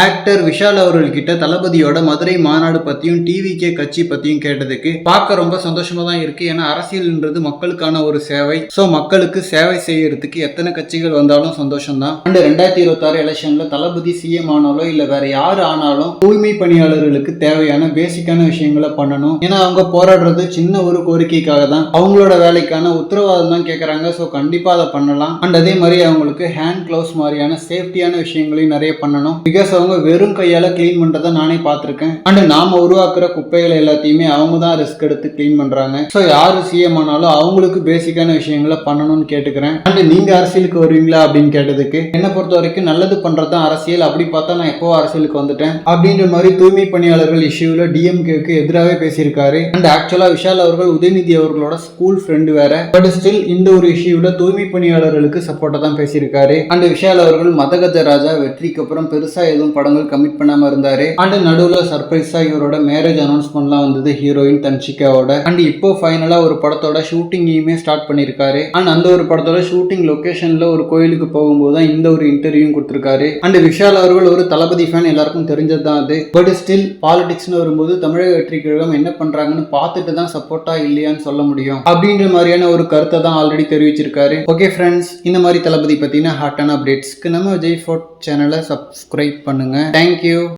Actor Vishal அவர்கள்கிட்ட தளபதியோட மதுரை மாநாடு பற்றியும் டிவிகே கட்சி பற்றியும் கேட்டதுக்கு பார்க்க ரொம்ப சந்தோஷமாக தான் இருக்குது ஏன்னா அரசியல்ன்றது மக்களுக்கான ஒரு சேவை. ஸோ மக்களுக்கு சேவை செய்யறதுக்கு எத்தனை கட்சிகள் வந்தாலும் சந்தோஷம் தான் அண்ட் ரெண்டாயிரத்தி இருபத்தாறு எலெக்ஷனில் தளபதி சிஎம் ஆனாலோ இல்லை வேற யார் ஆனாலும் தூய்மை பணியாளர்களுக்கு தேவையான பேசிக்கான விஷயங்களை பண்ணணும். ஏன்னா அவங்க போராடுறது சின்ன ஒரு கோரிக்கைக்காக தான். அவங்களோட வேலைக்கான உத்தரவாதம் தான் கேட்குறாங்க ஸோ கண்டிப்பாக அதை பண்ணலாம். அண்ட் அதே மாதிரி அவங்களுக்கு ஹேண்ட் க்ளவுஸ் மாதிரியான சேஃப்டியான விஷயங்களையும் நிறைய பண்ணணும். பிகாஸ் அவங்க வெறும் கையால க்ளீன் பண்றதை நானே பார்த்துருக்கேன். அண்ட் நாம உருவாக்குற குப்பைகள் எல்லாத்தையுமே அவங்க தான் ரிஸ்க் எடுத்து க்ளீன் பண்றாங்க. ஸோ யாரு சிஎம் ஆனாலும் அவங்களுக்கு பேசிக்கான விஷயங்களை பண்ணணும்னு கேட்டுக்கிறேன். அண்ட் நீங்க அரசியலுக்கு வருவீங்களா அப்படின்னு கேட்டதுக்கு என்னை பொறுத்த வரைக்கும் நல்லது பண்றது தான் அரசியல். அப்படி பார்த்தா நான் எப்போ அரசியலுக்கு வந்துட்டேன்? அப்படின்ற மாதிரி தூய்மை பணியாளர்கள் இஷ்யூவில் டிஎம்கேக்கு எதிராகவே பேசியிருக்காரு. அண்ட் ஆக்சுவலா விஷால் அவர்கள் உதயநிதி அவர்களோட ஸ்கூல் ஃப்ரெண்டு வேற. பட் ஸ்டில் இந்த ஒரு இஷ்யூவில் தூய்மை பணியாளர்களுக்கு சப்போர்ட்டா தான் பேசியிருக்காரு. அண்ட் விஷால் அவர்கள் மதகஜ ராஜா வெற்றிக்கு அப்புறம் பெருசா எதுவும் படங்கள் கமிட் பண்ணாம இருந்தாரு. அண்ட் நடுவுல சர்ப்ரைஸா இவரோட மேரேஜ் அனௌன்ஸ்மெண்ட்லாம் வந்தது ஹீரோயின் தன்ஷிகாவோட. அண்ட் இப்போ ஃபைனலா ஒரு படத்தோட ஷூட்டிங்கையுமே ஸ்டார்ட் பண்ணியிருக்காரு அண்ட் அந்த ஒரு படத்தோட ஷூட்டிங் லொகேஷன்ல ஒரு கோயிலுக்கு போகும்போது தான் இந்த ஒரு இன்டர்வியூ கொடுத்திருக்காரு. அண்ட் விஷால் அவர்கள் ஒரு தளபதி ஃபேன் எல்லாருக்கும் தெரிஞ்சது தான் அது. பட் ஸ்டில் பாலிடிக்ஸ்னு வரும்போது தமிழக வெற்றி கழகம் என்ன பண்றாங்கன்னு பார்த்துட்டு தான் சப்போர்ட்டா இல்லையான்னு சொல்ல முடியும். அப்படின்ற மாதிரியான ஒரு கருத்தை தான் ஆல்ரெடி தெரிவிச்சிருக்காரு. ஓகே ஃப்ரெண்ட்ஸ் இந்த மாதிரி தளபதி பத்தின ஹாட்டான அப்டேட்ஸ்க்கு நம்ம விஜய் ஃபோர்ட் சேனலை சப்ஸ்கிரைப் பண்ணுங்க. Thank you